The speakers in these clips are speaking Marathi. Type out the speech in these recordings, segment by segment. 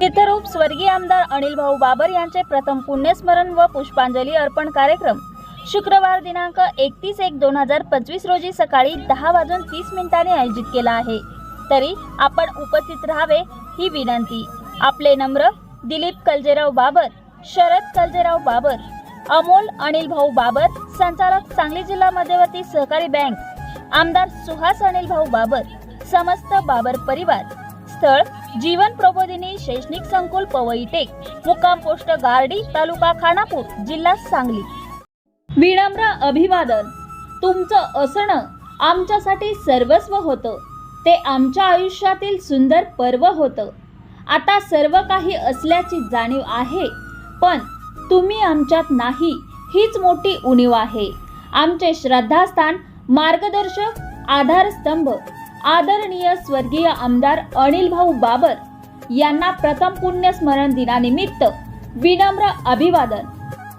चित्ररूप स्वर्गीय आमदार अनिल भाऊ बाबर यांचे प्रथम पुण्यस्मरण व पुष्पांजली अर्पण कार्यक्रम. शुक्रवार दिनांक एकतीस एक दोन हजार पंचवीस रोजी सकाळी दहा वाजून तीस मिनिटांनी आयोजित केला आहे. तरी आपण उपस्थित राहावे ही विनंती. आपले नम्र दिलीप कलजेराव बाबर शरद कलजेराव बाबर अमोल अनिल भाऊ बाबर संचालक सांगली जिल्हा मध्यवर्ती सहकारी बँक आमदार सुहास अनिल भाऊ बाबर समस्त बाबर परिवार स्थळ जीवन प्रबोधिनी शैक्षणिक संकुल पवई टेक मुक्काम पोस्ट गार्डी तालुका खानापूर जिल्हा सांगली. विनम्र अभिवादन. तुमचं असणं आमच्यासाठी सर्वस्व होतं. ते आमच्या आयुष्यातील सुंदर पर्व होतं. आता सर्व काही असल्याची जाणीव आहे पण तुम्ही आमच्यात नाही हीच मोठी उणीव आहे. आमचे श्रद्धास्थान मार्गदर्शक आधारस्तंभ. आदरणीय स्वर्गीय आमदार अनिल भाऊ बाबर यांना प्रथम पुण्यस्मरण दिनानिमित्त विनम्र अभिवादन.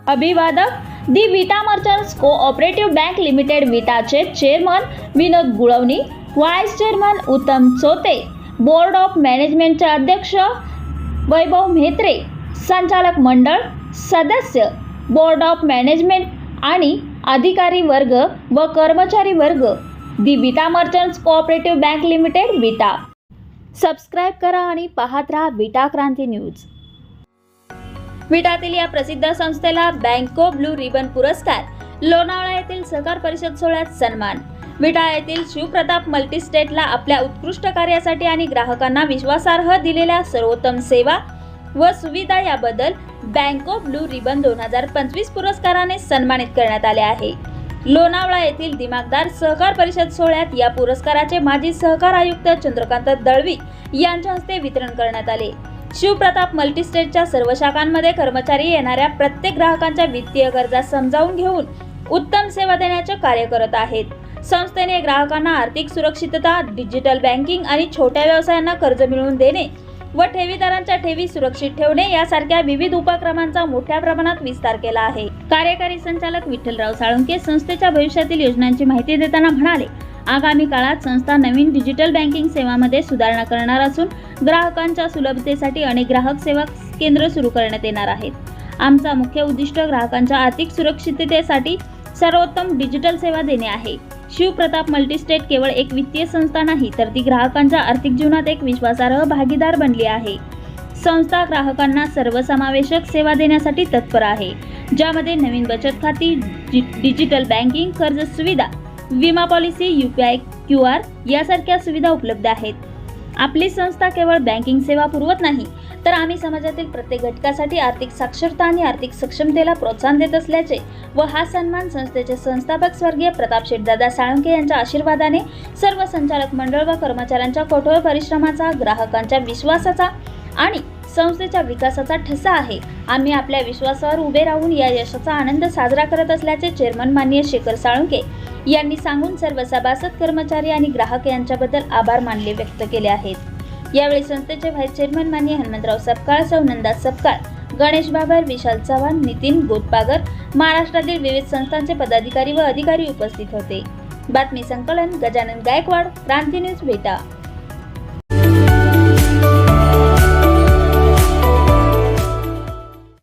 अभिवादक the Vita merchants cooperative bank limited विटाचे chairman Vinod Gulvani vice chairman Uttam Chote board of मॅनेजमेंटचे अध्यक्ष वैभव म्हेत्रे संचालक मंडळ सदस्य बोर्ड ऑफ मॅनेजमेंट आणि अधिकारी वर्ग व कर्मचारी वर्ग the Vita merchants cooperative bank limited Vita. Subscribe करा आणि पाहत राहा विटा क्रांती न्यूज. विटातील या प्रसिद्ध संस्थेला बँको ब्लू रिबन पुरस्कार लोणावळा येथील सहकार परिषद सोहळ्यात सन्मान. विटा येथील शिवप्रताप मल्टीस्टेटला आपल्या उत्कृष्ट कार्यासाठी आणि ग्राहकांना विश्वासार्ह दिलेल्या सर्वोत्तम सेवा व सुविधा याबद्दल बँको ब्लू रिबन दोन हजार पंचवीस पुरस्काराने सन्मानित करण्यात आले आहे. लोणावळा येथील दिमागदार सहकार परिषद सोहळ्यात या पुरस्काराचे माजी सहकार आयुक्त चंद्रकांत दळवी यांच्या हस्ते वितरण करण्यात आले. शिवप्रताप मल्टीस्टेटच्या सर्व शाखांमध्ये कर्मचारी येणाऱ्या प्रत्येक ग्राहकांच्या वित्तीय गरजा समजावून घेऊन उत्तम सेवा देण्याचे कार्य करत आहेत. संस्थेने ग्राहकांना आर्थिक सुरक्षितता डिजिटल बँकिंग आणि छोट्या व्यवसायांना कर्ज मिळवून देणे व ठेवीदारांच्या ठेवी सुरक्षित ठेवणे यासारख्या विविध उपक्रमांचा मोठ्या प्रमाणात विस्तार केला आहे. कार्यकारी संचालक विठ्ठलराव साळुंके संस्थेच्या भविष्यातील योजनांची माहिती देताना म्हणाले आगामी काळात संस्था नवीन डिजिटल बँकिंग सेवामध्ये सुधारणा करणार असून ग्राहकांच्या सुलभतेसाठी अनेक ग्राहक सेवा केंद्र सुरू करण्यात येणार आहेत. आमचा मुख्य उद्दिष्ट ग्राहकांच्या आर्थिक सुरक्षिततेसाठी सर्वोत्तम डिजिटल सेवा देणे आहे. शिवप्रताप मल्टीस्टेट केवळ एक वित्तीय संस्था नाही तर ती ग्राहकांच्या आर्थिक जीवनात एक विश्वासार्ह भागीदार बनली आहे. संस्था ग्राहकांना सर्वसमावेशक सेवा देण्यासाठी तत्पर आहे. ज्यामध्ये नवीन बचत खाती डि- डिजिटल बँकिंग कर्ज सुविधा विमा policy U P I Q R यासारख्या सुविधा उपलब्ध आहेत. आपली संस्था केवळ बँकिंग सेवा पुरवत नाही तर आम्ही समाजातील प्रत्येक घटकासाठी आर्थिक साक्षरता आणि आर्थिक सक्षमतेला प्रोत्साहन देत असल्याचे व हा सन्मान संस्थेचे संस्थापक स्वर्गीय प्रताप शेठदादा साळुंके यांच्या आशीर्वादाने सर्व संचालक मंडळ व कर्मचाऱ्यांच्या कठोर परिश्रमाचा ग्राहकांच्या विश्वासाचा आणि संस्थेच्या विकासाचा ठसा आहे. आम्ही आपल्या विश्वासावर उभे राहून या यशाचा आनंद साजरा करत असल्याचे चेअरमन माननीय शेखर साळुंके यांनी सांगून सर्व सभासद कर्मचारी आणि ग्राहक यांच्याबद्दल आभार मानले व्यक्त केले आहेत. यावेळी संस्थेचे व्हाईस चेअरमन माननीय हनुमंतराव सपकाळ सौ नंदा सपकाळ गणेश बाबर विशाल चव्हाण नितीन गोटपागर महाराष्ट्रातील विविध संस्थांचे पदाधिकारी व अधिकारी उपस्थित होते. बातमी संकलन गजानन गायकवाड क्रांती न्यूज भेटा.